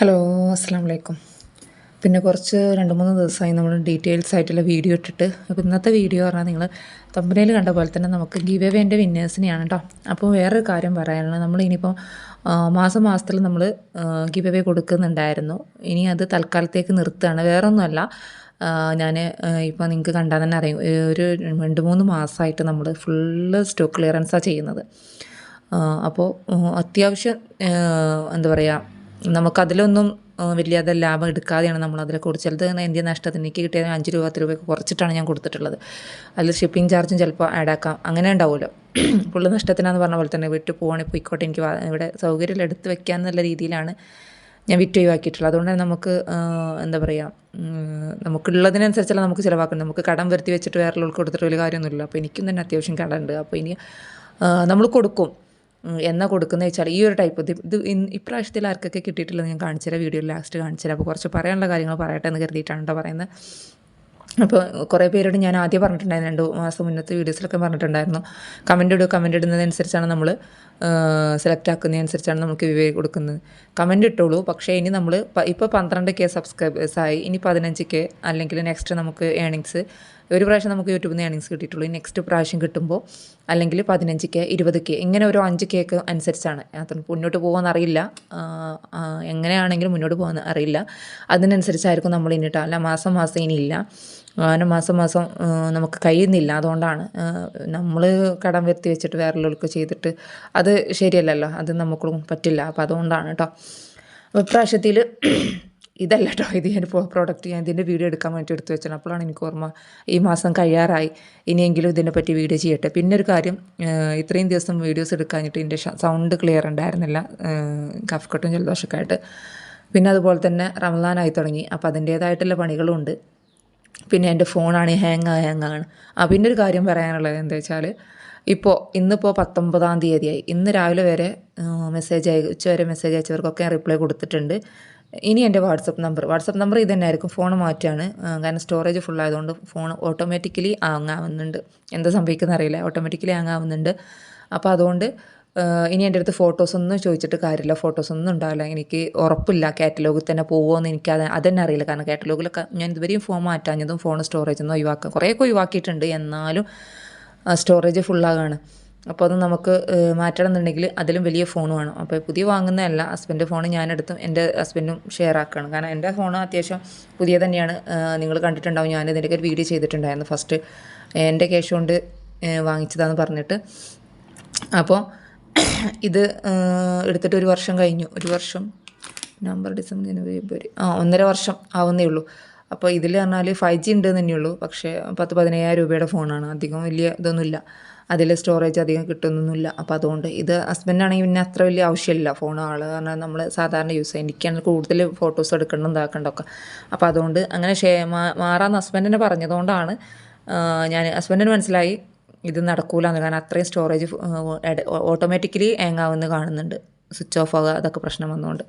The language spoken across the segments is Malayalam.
ഹലോ അസ്സാം വലൈക്കും പിന്നെ കുറച്ച് രണ്ട് മൂന്ന് ദിവസമായി നമ്മൾ ഡീറ്റെയിൽസ് ആയിട്ടുള്ള വീഡിയോ ഇട്ടിട്ട്. അപ്പോൾ ഇന്നത്തെ വീഡിയോ പറഞ്ഞാൽ നിങ്ങൾ തമ്പനയിൽ കണ്ട പോലെ തന്നെ നമുക്ക് ഗീവ് എവേന്റെ വിന്നേഴ്സിനെയാണ് കേട്ടോ അപ്പോൾ വേറൊരു കാര്യം പറയാനുള്ളത് നമ്മൾ ഇനിയിപ്പോൾ മാസം മാസത്തിൽ നമ്മൾ ഗീവ് എവേ കൊടുക്കുന്നുണ്ടായിരുന്നു. ഇനി അത് തൽക്കാലത്തേക്ക് നിർത്തുകയാണ്. വേറൊന്നുമല്ല ഞാൻ ഇപ്പോൾ നിങ്ങൾക്ക് കണ്ടാൽ തന്നെ അറിയും. ഒരു രണ്ട് മൂന്ന് മാസമായിട്ട് നമ്മൾ ഫുള്ള് സ്റ്റോക്ക് ക്ലിയറൻസാണ് ചെയ്യുന്നത്. അപ്പോൾ അത്യാവശ്യം എന്താ പറയുക നമുക്കതിലൊന്നും വലിയ അത് ലാഭം എടുക്കാതെയാണ് നമ്മൾ അതിൽ കൊടുത്തത് എന്തിയ നഷ്ടത്തിന് എനിക്ക് കിട്ടിയത് അഞ്ച് രൂപ പത്ത് രൂപയൊക്കെ കുറച്ചിട്ടാണ് ഞാൻ കൊടുത്തിട്ടുള്ളത്. അതിൽ ഷിപ്പിംഗ് ചാർജും ചിലപ്പോൾ ആഡ് ആക്കാം. അങ്ങനെ ഉണ്ടാവുമല്ലോ. ഫുള്ള് നഷ്ടത്തിനാന്ന് പറഞ്ഞ പോലെ തന്നെ വിട്ട് പോവാണെങ്കിൽ പോയിക്കോട്ടെ എനിക്ക് ഇവിടെ സൗകര്യം എടുത്ത് വെക്കുക എന്നുള്ള രീതിയിലാണ് ഞാൻ വിറ്റ് ഒഴിവാക്കിയിട്ടുള്ളത്. അതുകൊണ്ട് തന്നെ നമുക്ക് എന്താ പറയുക നമുക്കുള്ളതിനനുസരിച്ചല്ല നമുക്ക് ചിലവാക്കുന്നത്. നമുക്ക് കടം വരുത്തി വെച്ചിട്ട് വേറെ കൊടുത്തിട്ട് വലിയ കാര്യമൊന്നുമില്ല. അപ്പോൾ എനിക്കും തന്നെ അത്യാവശ്യം കടമുണ്ട്. അപ്പോൾ ഇനി നമ്മൾ കൊടുക്കും. എന്നാ കൊടുക്കുന്നത് വെച്ചാൽ ഈ ഒരു ടൈപ്പ് ഇത് ഇപ്രാവശ്യത്തിൽ ആർക്കൊക്കെ കിട്ടിയിട്ടില്ലെന്ന് ഞാൻ കാണിച്ചുതരാം. വീഡിയോ ലാസ്റ്റ് കാണിച്ചുതരാം. അപ്പോൾ കുറച്ച് പറയാനുള്ള കാര്യങ്ങൾ പറയട്ടെ എന്ന് കരുതിയിട്ടാണ് കേട്ടോ പറയുന്നത് അപ്പോൾ കുറേ പേരോട് ഞാൻ ആദ്യം പറഞ്ഞിട്ടുണ്ടായിരുന്നു രണ്ട് മാസം മുന്നത്തെ വീഡിയോസിലൊക്കെ പറഞ്ഞിട്ടുണ്ടായിരുന്നു. കമന്റ് ഇടുക കമന്റ് ഇടുന്നതനുസരിച്ചാണ് നമ്മൾ സെലക്ട് ആക്കുന്നതനുസരിച്ചാണ് നമുക്ക് വിവേക് കൊടുക്കുന്നത്. കമന്റ് ഇട്ടോളൂ. പക്ഷേ ഇനി നമ്മൾ ഇപ്പോൾ പന്ത്രണ്ട് കെ സബ്സ്ക്രൈബേഴ്സായി ഇനി പതിനഞ്ച് കെ അല്ലെങ്കിൽ നെക്സ്റ്റ് നമുക്ക് ഏണിങ്സ് ഒരു പ്രാവശ്യം നമുക്ക് യൂട്യൂബിൽ നിന്ന് ഏണിങ്സ് കിട്ടിയിട്ടുള്ളൂ. നെക്സ്റ്റ് പ്രാവശ്യം കിട്ടുമ്പോൾ അല്ലെങ്കിൽ പതിനഞ്ച് കെ ഇരുപത് കെ ഇങ്ങനെ ഓരോ അഞ്ച് കേക്ക് അനുസരിച്ചാണ്. അത്ര മുന്നോട്ട് പോകുമെന്ന് അറിയില്ല. എങ്ങനെയാണെങ്കിലും മുന്നോട്ട് പോകുമെന്ന് അറിയില്ല. അതിനനുസരിച്ചായിരിക്കും നമ്മൾ ഇനിയിട്ട് അല്ല മാസം മാസം ഇനിയില്ല അങ്ങനെ മാസം മാസം നമുക്ക് കഴിയുന്നില്ല. അതുകൊണ്ടാണ് നമ്മൾ കടം വരുത്തി വെച്ചിട്ട് വേറെയുള്ളവർക്ക് ചെയ്തിട്ട് അത് ശരിയല്ലല്ലോ. അത് നമുക്കും പറ്റില്ല. അപ്പോൾ അതുകൊണ്ടാണ് കേട്ടോ ഇപ്രാവശ്യത്തിൽ ഇതല്ല കേട്ടോ ഇത് ഞാൻ പ്രോഡക്റ്റ് ഞാൻ ഇതിന്റെ വീഡിയോ എടുക്കാൻ വേണ്ടി എടുത്തു വെച്ചത് അപ്പോഴാണ് എനിക്ക് ഓർമ്മ ഈ മാസം കഴിയാറായി. ഇനിയെങ്കിലും ഇതിനെപ്പറ്റി വീഡിയോ ചെയ്യട്ടെ. പിന്നെ ഒരു കാര്യം ഇത്രയും ദിവസം വീഡിയോസ് എടുക്കാഞ്ഞിട്ട് എന്റെ സൗണ്ട് ക്ലിയർ ഉണ്ടായിരുന്നില്ല. കഫ്കട്ടും ജലദോഷമൊക്കെ പിന്നെ അതുപോലെ തന്നെ റമദാനായി തുടങ്ങി. അപ്പോൾ അതിന്റേതായിട്ടുള്ള പണികളുണ്ട്. പിന്നെ എന്റെ ഫോണാണ് ഹാങ് ഹാങ്ങാണ് ആ പിന്നെ ഒരു കാര്യം പറയാനുള്ളത് എന്താ വെച്ചാൽ ഇപ്പോൾ ഇന്നിപ്പോൾ പത്തൊമ്പതാം തീയതിയായി. ഇന്ന് രാവിലെ വരെ മെസ്സേജ് അയ ഉച്ചവരെ മെസ്സേജ് അയച്ചവർക്കൊക്കെ റിപ്ലൈ കൊടുത്തിട്ടുണ്ട്. ഇനി എന്റെ വാട്സപ്പ് നമ്പർ. വാട്സപ്പ് നമ്പർ ഇത് തന്നെയായിരിക്കും ഫോൺ മാറ്റാണ് കാരണം സ്റ്റോറേജ് ഫുൾ ആയതുകൊണ്ട് ഫോൺ ഓട്ടോമാറ്റിക്കലി ആങ്ങാവുന്നുണ്ട്. എന്താ സംഭവിക്കുന്ന അറിയില്ല. ഓട്ടോമാറ്റിക്കലി ആങ്ങാവുന്നുണ്ട്. അപ്പോൾ അതുകൊണ്ട് ഇനി എന്റെ അടുത്ത് ഫോട്ടോസ് ഒന്നും ചോദിച്ചിട്ട് കാര്യമില്ല. ഫോട്ടോസ് ഒന്നും ഉണ്ടാവില്ല. എനിക്ക് ഉറപ്പില്ല കാറ്റലോഗിൽ തന്നെ പോകുമോ എന്ന് എനിക്ക് അത് അതന്നെ അറിയില്ല. കാരണം കാറ്റലോഗിലൊക്കെ ഞാൻ ഇതുവരെയും ഫോൺ മാറ്റാഞ്ഞതും ഫോൺ സ്റ്റോറേജ് ഒന്നും ഒഴിവാക്കാം കുറേയൊക്കെ ഒഴിവാക്കിയിട്ടുണ്ട്. എന്നാലും സ്റ്റോറേജ് ഫുള്ളാകാണ്. അപ്പോൾ അത് നമുക്ക് മാറ്റണം എന്നുണ്ടെങ്കിൽ അതിലും വലിയ ഫോൺ വേണം. അപ്പോൾ പുതിയ വാങ്ങുന്നതല്ല ഹസ്ബൻഡ് ഫോൺ ഞാനെടുത്തും എന്റെ ഹസ്ബൻഡും ഷെയർ ആക്കുകയാണ്. കാരണം എന്റെ ഫോൺ അത്യാവശ്യം പുതിയ തന്നെയാണ്. നിങ്ങൾ കണ്ടിട്ടുണ്ടാവും ഞാൻ ഇതിന്റെയൊക്കെ ഒരു വീഡിയോ ചെയ്തിട്ടുണ്ടായിരുന്നു ഫസ്റ്റ് എന്റെ ക്യാഷ് കൊണ്ട് ആഹ് വാങ്ങിച്ചതാന്ന് പറഞ്ഞിട്ട്. അപ്പോൾ ഇത് എടുത്തിട്ട് ഒരു വർഷം കഴിഞ്ഞു. ഒരു വർഷം. നവംബർ ഡിസംബർ ജനുവരി ഫെബ്രുവരി. ആ ഒന്നര വർഷം ആവുന്നേ ഉള്ളൂ. അപ്പോൾ ഇതിൽ പറഞ്ഞാൽ ഫൈവ് ജി ഉണ്ട് തന്നെയുള്ളൂ. പക്ഷേ പത്ത് പതിനയ്യായിരം രൂപയുടെ ഫോണാണ് അധികം വലിയ ഇതൊന്നുമില്ല. അതിൽ സ്റ്റോറേജ് അധികം കിട്ടുന്നൊന്നുമില്ല. അപ്പോൾ അതുകൊണ്ട് ഇത് ഹസ്ബൻഡാണെങ്കിൽ പിന്നെ അത്ര വലിയ ആവശ്യമില്ല. ഫോൺ ആൾ കാരണം നമ്മൾ സാധാരണ യൂസ് ചെയ്യും. എനിക്കാണ് കൂടുതൽ ഫോട്ടോസ് എടുക്കണം ഇതാക്കണ്ടൊക്കെ അപ്പോൾ അതുകൊണ്ട് അങ്ങനെ ഷേ മാറാന്ന് ഹസ്ബൻഡിനെ പറഞ്ഞതുകൊണ്ടാണ് ഞാൻ ഹസ്ബൻഡിന് മനസ്സിലായി ഇത് നടക്കൂലെന്ന്. കാരണം അത്രയും സ്റ്റോറേജ് ഓട്ടോമാറ്റിക്കലി ഹാങ് ആവുമെന്ന് കാണുന്നുണ്ട്. സ്വിച്ച് ഓഫ് ആവുക അതൊക്കെ പ്രശ്നം വന്നുകൊണ്ട്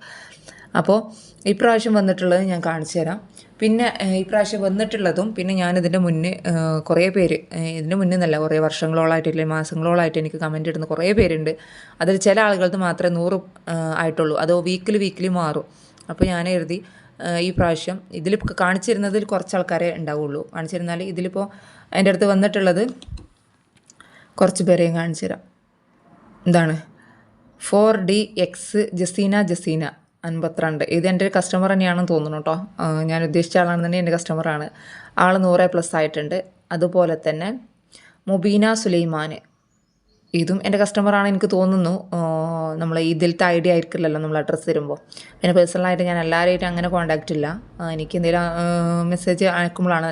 അപ്പോൾ ഇപ്രാവശ്യം വന്നിട്ടുള്ളത് ഞാൻ കാണിച്ചു തരാം പിന്നെ ഇപ്രാവശ്യം വന്നിട്ടുള്ളതും പിന്നെ ഞാനിതിന്റെ മുന്നേ കുറേ പേര് ഇതിന് മുന്നേ എന്നല്ല കുറേ വർഷങ്ങളോളായിട്ട് അല്ലെങ്കിൽ മാസങ്ങളോളായിട്ട് എനിക്ക് കമന്റ് ഇടുന്ന കുറേ പേരുണ്ട്. അതിൽ ചില ആളുകൾക്ക് മാത്രമേ നൂറ് ആയിട്ടുള്ളൂ. അതോ വീക്കിലി വീക്കിലി മാറും. അപ്പോൾ ഞാൻ എഴുതി ഈ പ്രാവശ്യം ഇതിൽ കാണിച്ചിരുന്നതിൽ കുറച്ച് ആൾക്കാരെ ഉണ്ടാവുള്ളൂ. കാണിച്ചിരുന്നാൽ ഇതിലിപ്പോൾ എന്റെ അടുത്ത് വന്നിട്ടുള്ളത് കുറച്ച് പേരെയും കാണിച്ചു തരാം എന്താണ്? Four D X Jaseena Jaseena. അൻപത്തിരണ്ട്. ഇത് എന്റെ ഒരു കസ്റ്റമർ തന്നെയാണെന്ന് തോന്നുന്നു കേട്ടോ. ഞാൻ ഉദ്ദേശിച്ച ആളാണ് തന്നെ എന്റെ കസ്റ്റമറാണ് ആൾ നൂറ് പ്ലസ് ആയിട്ടുണ്ട്. അതുപോലെ തന്നെ മുബീന സുലൈമാൻ ഇതും എന്റെ കസ്റ്റമറാണ് എനിക്ക് തോന്നുന്നു. നമ്മൾ ഇതിലത്തെ ഐഡിയ ആയിരിക്കില്ലല്ലോ നമ്മൾ അഡ്രസ്സ് തരുമ്പോൾ പിന്നെ പേഴ്സണലായിട്ട് ഞാൻ എല്ലാവരെയായിട്ടും അങ്ങനെ കോൺടാക്റ്റ് ഇല്ല. എനിക്ക് എന്തെങ്കിലും മെസ്സേജ് അയക്കുമ്പോഴാണ്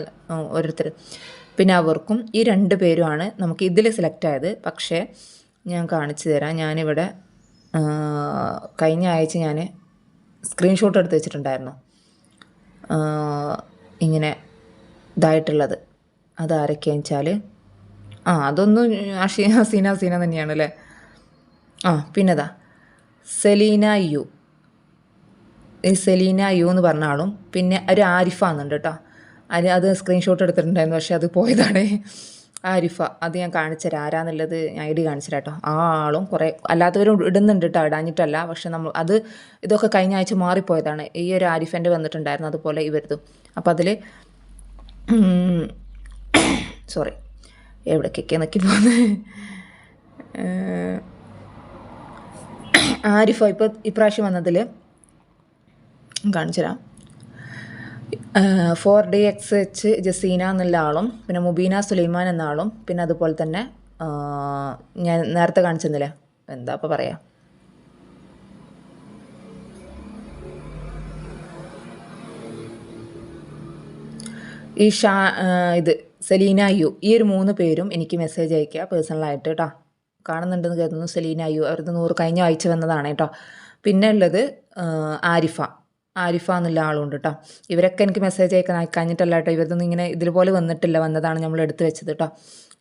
ഓരോരുത്തർ പിന്നെ അവർക്കും ഈ രണ്ട് പേരുമാണ് നമുക്ക് ഇതിൽ സെലക്ട് ആയത്. പക്ഷേ ഞാൻ കാണിച്ചു തരാം. ഞാനിവിടെ കഴിഞ്ഞ ആഴ്ച ഞാൻ സ്ക്രീൻഷോട്ട് എടുത്ത് വെച്ചിട്ടുണ്ടായിരുന്നു ഇങ്ങനെ ഇതായിട്ടുള്ളത്. അതാരൊക്കെയാണെന്ന് വെച്ചാൽ ആ അതൊന്നും അഷീന ഹസീന ഹസീന തന്നെയാണ് അല്ലേ? ആ പിന്നെതാ. സെലീന യു. ഈ സെലീന യു എന്ന് പറഞ്ഞ ആളും പിന്നെ ഒരു ആരിഫ എന്നുണ്ട് കേട്ടോ. അത് അത് സ്ക്രീൻഷോട്ട് എടുത്തിട്ടുണ്ടായിരുന്നു പക്ഷേ അത് പോയതാണ്. ആരിഫ അത് ഞാൻ കാണിച്ചുതരാം ആരാന്നുള്ളത് ഞാൻ ഐ ഡി കാണിച്ചുതരാം കേട്ടോ ആ ആളും കുറേ അല്ലാത്തവരും ഇടുന്നുണ്ട് കേട്ടോ ഇടാഞ്ഞിട്ടല്ല. പക്ഷെ നമ്മൾ അത് ഇതൊക്കെ കഴിഞ്ഞ ആഴ്ച മാറിപ്പോയതാണ്. ഈ ഒരു ആരിഫന്റെ വന്നിട്ടുണ്ടായിരുന്നു അതുപോലെ ഇവരതും. അപ്പോൾ അതിൽ സോറി എവിടേക്കൊക്കെ നോക്കി പോകുന്നത് ആരിഫ ഇപ്പോൾ ഇപ്രാവശ്യം വന്നതിൽ കാണിച്ചു തരാം. Four D X H Jaseena എന്നുള്ള ആളും പിന്നെ മുബീന സുലൈമാൻ എന്ന ആളും പിന്നെ അതുപോലെ തന്നെ ഞാൻ നേരത്തെ കാണിച്ചെന്നില്ലേ? എന്താ അപ്പോൾ പറയാം? ഈ ഷാ ഇത് സെലീന യു ഈ ഒരു മൂന്ന് പേരും എനിക്ക് മെസ്സേജ് അയക്കുക പേഴ്സണലായിട്ട് കേട്ടോ കാണുന്നുണ്ടെന്ന് കരുതുന്നു സെലീന യു അവരത് നൂറ് കഴിഞ്ഞ അയച്ചു വന്നതാണ് കേട്ടോ പിന്നെ ഉള്ളത് ആരിഫ. ആരിഫ എന്നുള്ള ആളുണ്ട് കേട്ടോ ഇവരൊക്കെ എനിക്ക് മെസ്സേജ് അയക്കാൻ കഴിഞ്ഞിട്ടല്ല കേട്ടോ ഇവരൊന്നും ഇങ്ങനെ ഇതുപോലെ വന്നിട്ടില്ല. വന്നതാണ് നമ്മൾ എടുത്തു വെച്ചത് കേട്ടോ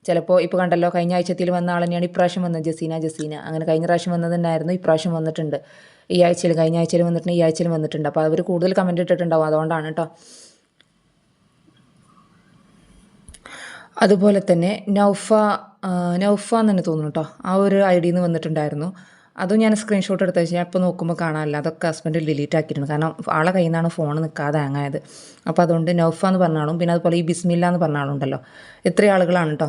ചിലപ്പോൾ ഇപ്പോൾ കണ്ടല്ലോ കഴിഞ്ഞ ആഴ്ചത്തിൽ വന്ന ആൾ തന്നെയാണ് ഇപ്രാവശ്യം വന്നത്. ജസീന ജസീന. അങ്ങനെ കഴിഞ്ഞ പ്രാവശ്യം വന്നതുണ്ടായിരുന്നു. ഇപ്രാവശ്യം വന്നിട്ടുണ്ട്. ഈ ആഴ്ചയിൽ കഴിഞ്ഞ ആഴ്ചയിൽ വന്നിട്ടുണ്ട്. ഈ ആഴ്ചയിൽ വന്നിട്ടുണ്ട്. അപ്പോൾ അവർ കൂടുതൽ കമന്റ് ഇട്ടിട്ടുണ്ടാവും. അതുകൊണ്ടാണ് കേട്ടോ അതുപോലെ തന്നെ നൗഫ നൗഫ എന്ന് തന്നെ തോന്നുന്നു കേട്ടോ ആ ഒരു ഐ ഡിയിൽ നിന്ന് വന്നിട്ടുണ്ടായിരുന്നു. അതും ഞാൻ സ്ക്രീൻഷോട്ട് എടുത്ത് വെച്ചാൽ ഇപ്പോൾ നോക്കുമ്പോൾ കാണാനില്ല. അതൊക്കെ ഹസ്ബൻഡ് ഡിലീറ്റ് ആക്കിയിട്ടുണ്ട്. കാരണം ആളെ കയ്യിൽ നിന്നാണ് ഫോൺ നിൽക്കാതെ ഹാങ്ങായത് അപ്പോൾ അതുകൊണ്ട് നൗഫ എന്ന് പറഞ്ഞാളും പിന്നെ അതുപോലെ ഈ ബിസ്മില്ല എന്ന് പറഞ്ഞാളുണ്ടല്ലോ എത്ര ആളുകളാണ് കേട്ടോ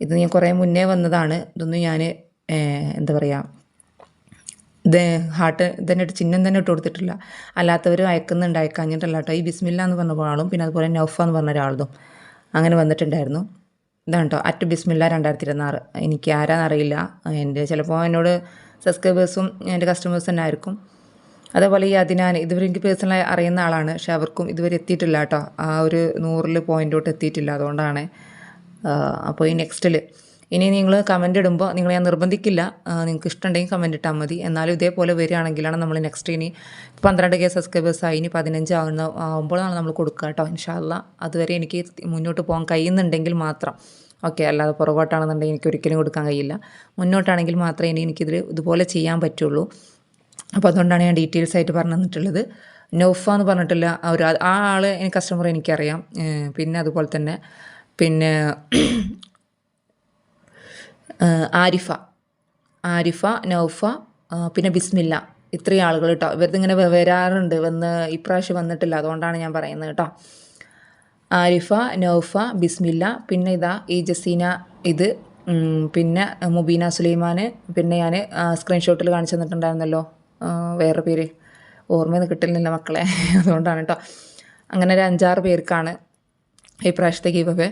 ഇത് ഞാൻ കുറേ മുന്നേ വന്നതാണ്. ഇതൊന്നും ഞാൻ എന്താ പറയുക ഇത് ഹാർട്ട് ഇട്ട് ചിഹ്നം തന്നെ ഇട്ട് കൊടുത്തിട്ടില്ല. അല്ലാത്തവർ അയക്കുന്നുണ്ട് അയക്കാഞ്ഞിട്ടല്ല കേട്ടോ ഈ ബിസ്മില്ല എന്ന് പറഞ്ഞ ആളും പിന്നെ അതുപോലെ നൗഫ എന്ന് പറഞ്ഞ ഒരാളും അങ്ങനെ വന്നിട്ടുണ്ടായിരുന്നു. ഇതാണ് കേട്ടോ അറ്റ് ബിസ്മില്ല രണ്ടായിരത്തി ഇരുപത്തിനാറ് എനിക്ക് ആരാന്നറിയില്ല. എന്റെ ചിലപ്പോൾ എന്നോട് സബ്സ്ക്രൈബേഴ്സും എന്റെ കസ്റ്റമേഴ്സ് തന്നെ ആയിരിക്കും. അതേപോലെ ഈ അതിനാൻ ഇതുവരെ എനിക്ക് പേഴ്സണലായി അറിയുന്ന ആളാണ്. പക്ഷെ അവർക്കും ഇതുവരെ എത്തിയിട്ടില്ല കേട്ടോ ആ ഒരു നൂറിൽ പോയിന്റോട്ട് എത്തിയിട്ടില്ല. അതുകൊണ്ടാണ് അപ്പോൾ ഈ നെക്സ്റ്റിൽ ഇനി നിങ്ങൾ കമന്റ് ഇടുമ്പോൾ നിങ്ങൾ ഞാൻ നിർബന്ധിക്കില്ല. നിങ്ങൾക്ക് ഇഷ്ടമുണ്ടെങ്കിൽ കമന്റ് ഇട്ടാൽ മതി. എന്നാലും ഇതേപോലെ വരികയാണെങ്കിലാണ് നമ്മൾ നെക്സ്റ്റ് ഇനി പന്ത്രണ്ട് കെ സബ്സ്ക്രൈബേഴ്സ് ആയി ഇനി പതിനഞ്ച് ആവുന്ന ആവുമ്പോഴാണ് നമ്മൾ കൊടുക്കുക കേട്ടോ ഇൻഷാല്ല അതുവരെ എനിക്ക് മുന്നോട്ട് പോകാൻ കഴിയുന്നുണ്ടെങ്കിൽ മാത്രം. ഓക്കെ അല്ലാതെ പുറകോട്ടാണെന്നുണ്ടെങ്കിൽ എനിക്ക് ഒരിക്കലും കൊടുക്കാൻ കഴിയില്ല. മുന്നോട്ടാണെങ്കിൽ മാത്രമേ ഇനി എനിക്കിതിൽ ഇതുപോലെ ചെയ്യാൻ പറ്റുള്ളൂ. അപ്പോൾ അതുകൊണ്ടാണ് ഞാൻ ഡീറ്റെയിൽസ് ആയിട്ട് പറഞ്ഞു തന്നിട്ടുള്ളത്. നൗഫ എന്ന് പറഞ്ഞിട്ടില്ല ഒരു ആ ആൾ കസ്റ്റമർ എനിക്കറിയാം. പിന്നെ അതുപോലെ തന്നെ പിന്നെ ആരിഫ. ആരിഫ നൗഫ പിന്നെ ബിസ്മില്ല. ഇത്രയും ആളുകൾ കേട്ടോ. ഇവരിതിങ്ങനെ വരാറുണ്ട്. വന്ന് ഇപ്രാവശ്യം വന്നിട്ടില്ല. അതുകൊണ്ടാണ് ഞാൻ പറയുന്നത് കേട്ടോ. ആരിഫ നൗഫ ബിസ്മില്ല പിന്നെ ഇതാ ഈ ജസീന ഇത്. പിന്നെ മുബീന സുലൈമാൻ പിന്നെ ഞാൻ സ്ക്രീൻഷോട്ടിൽ കാണിച്ചു തന്നിട്ടുണ്ടായിരുന്നല്ലോ. വേറെ പേര്. ഓർമ്മയൊന്നും കിട്ടുന്നില്ല മക്കളെ. അതുകൊണ്ടാണ് കേട്ടോ. അങ്ങനെ ഒരു അഞ്ചാറ് പേർക്കാണ് ഈ പ്രാവശ്യത്തെ ഗീവ്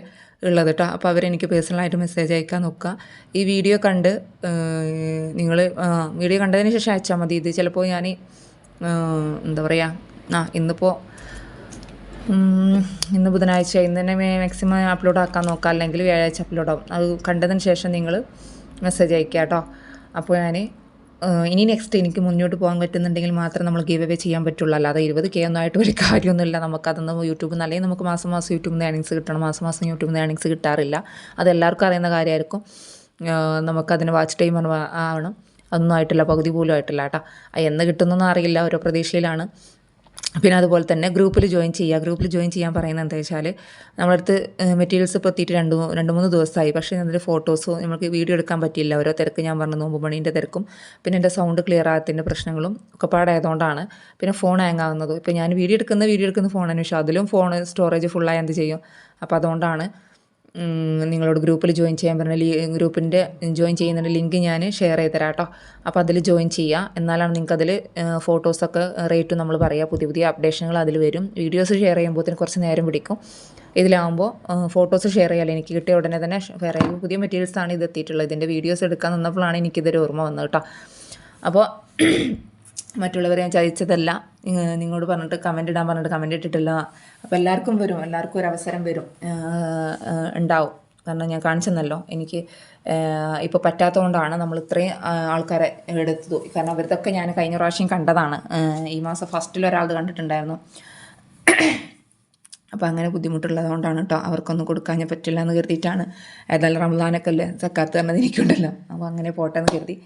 ഉള്ളത് കേട്ടോ. അപ്പോൾ അവരെനിക്ക് പേഴ്സണലായിട്ട് മെസ്സേജ് അയക്കാൻ നോക്കുക. ഈ വീഡിയോ കണ്ട് നിങ്ങൾ വീഡിയോ കണ്ടതിന് ശേഷം അയച്ചാൽ മതി. ഇത് ചിലപ്പോൾ ഞാൻ എന്താ പറയുക ആ ഇന്നിപ്പോൾ ഇന്ന് ബുധനാഴ്ച ഇന്ന് തന്നെ മാക്സിമം അപ്ലോഡ് ആക്കാൻ നോക്കാം അല്ലെങ്കിൽ വ്യാഴാഴ്ച അപ്ലോഡ് ആവും. അത് കണ്ടതിന് ശേഷം നിങ്ങൾ മെസ്സേജ് അയക്കുക കേട്ടോ. അപ്പോൾ ഞാൻ ഇനി നെക്സ്റ്റ് എനിക്ക് മുന്നോട്ട് പോകാൻ പറ്റുന്നുണ്ടെങ്കിൽ മാത്രം നമ്മൾ ഗീവ് അവേ ചെയ്യാൻ പറ്റുള്ളൂ. അല്ലാതെ ഇരുപത് കെ ഒന്നും ആയിട്ട് ഒരു കാര്യമൊന്നുമില്ല. നമുക്കതൊന്ന് യൂട്യൂബിൽ നിന്ന് അല്ലെങ്കിൽ നമുക്ക് മാസം മാസം യൂട്യൂബിൽ നിന്ന് ഏണിങ്സ് കിട്ടണം. മാസം മാസം യൂട്യൂബിൽ നിന്ന് ഏണിങ്സ് കിട്ടാറില്ല. അത് എല്ലാവർക്കും അറിയുന്ന കാര്യമായിരിക്കും. നമുക്കതിന് വാച്ച് ടൈം ആവണം. അതൊന്നും ആയിട്ടില്ല. പകുതി പോലും ആയിട്ടില്ല കേട്ടോ. എന്ന് കിട്ടുന്നൊന്നും അറിയില്ല. ഓരോ പ്രതീക്ഷയിലാണ്. പിന്നെ അതുപോലെ തന്നെ ഗ്രൂപ്പിൽ ജോയിൻ ചെയ്യുക. ഗ്രൂപ്പിൽ ജോയിൻ ചെയ്യാൻ പറയുന്നത് എന്താ വെച്ചാൽ നമ്മളടുത്ത് മെറ്റീരിയൽസ് ഇപ്പോൾ എത്തിയിട്ട് രണ്ട് രണ്ട് മൂന്ന് ദിവസമായി. പക്ഷേ അതിന്റെ ഫോട്ടോസോ നമുക്ക് വീഡിയോ എടുക്കാൻ പറ്റിയില്ല. ഓരോ തിരക്ക് ഞാൻ പറഞ്ഞു നോമ്പ് മണീന്റെ തിരക്കും പിന്നെ എന്റെ സൗണ്ട് ക്ലിയർ ആകത്തിന്റെ പ്രശ്നങ്ങളും ഒക്കെ പാടായതുകൊണ്ടാണ് പിന്നെ ഫോൺ ഹാങ് ആകുന്നത് ഇപ്പോൾ ഞാൻ വീഡിയോ എടുക്കുന്ന വീഡിയോ എടുക്കുന്ന ഫോണാണ് പക്ഷേ അതിലും ഫോൺ സ്റ്റോറേജ് ഫുള്ളായി എന്ത് ചെയ്യും? അപ്പോൾ അതുകൊണ്ടാണ് നിങ്ങളോട് ഗ്രൂപ്പിൽ ജോയിൻ ചെയ്യാൻ പറഞ്ഞ ഗ്രൂപ്പിന്റെ ജോയിൻ ചെയ്യുന്ന ലിങ്ക് ഞാൻ ഷെയർ ചെയ്ത് തരാം കേട്ടോ അപ്പോൾ അതിൽ ജോയിൻ ചെയ്യുക എന്നാലാണ് നിങ്ങൾക്ക് അതിൽ ഫോട്ടോസൊക്കെ റേറ്റ് നമ്മൾ പറയുക പുതിയ പുതിയ അപ്ഡേഷനുകൾ അതിൽ വരും. വീഡിയോസ് ഷെയർ ചെയ്യുമ്പോഴത്തേന് കുറച്ച് നേരം പിടിക്കും. ഇതിലാകുമ്പോൾ ഫോട്ടോസ് ഷെയർ ചെയ്യാമല്ലോ എനിക്ക് കിട്ടിയ ഉടനെ തന്നെ ഷെയർ ചെയ്യും പുതിയ മെറ്റീരിയൽസാണ് ഇത് എത്തിയിട്ടുള്ളത്. ഇതിന്റെ വീഡിയോസ് എടുക്കാൻ നിന്നപ്പോഴാണ് എനിക്കിതൊരു ഓർമ്മ വന്നത് കേട്ടോ അപ്പോൾ മറ്റുള്ളവരെ ഞാൻ ചതിച്ചതല്ല. നിങ്ങളോട് പറഞ്ഞിട്ട് കമന്റ് ഇടാൻ പറഞ്ഞിട്ട് കമന്റ് ഇട്ടിട്ടില്ല. അപ്പോൾ എല്ലാവർക്കും വരും. എല്ലാവർക്കും ഒരു അവസരം വരും. ഉണ്ടാവും. കാരണം ഞാൻ കാണിച്ചെന്നല്ലോ. എനിക്ക് ഇപ്പോൾ പറ്റാത്തതുകൊണ്ടാണ് നമ്മൾ ഇത്രയും ആൾക്കാരെ എടുത്തത് കാരണം അവരതൊക്കെ ഞാൻ കഴിഞ്ഞ പ്രാവശ്യം കണ്ടതാണ്. ഈ മാസം ഫസ്റ്റിൽ ഒരാൾ കണ്ടിട്ടുണ്ടായിരുന്നു. അപ്പോൾ അങ്ങനെ ബുദ്ധിമുട്ടുള്ളത് കൊണ്ടാണ് കേട്ടോ അവർക്കൊന്നും കൊടുക്കാൻ ഞാൻ പറ്റില്ല എന്ന് കരുതിയിട്ടാണ്. ഏതായാലും റംസാനൊക്കെ അല്ലേ? സക്കാത്ത് പറഞ്ഞത് എനിക്കുണ്ടല്ലോ അപ്പോൾ അങ്ങനെ പോട്ടെ എന്ന് കരുതി.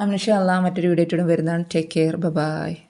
അമിഷ അല്ല മറ്റൊരു വീഡിയോ വരുന്നതാണ്. Take care bye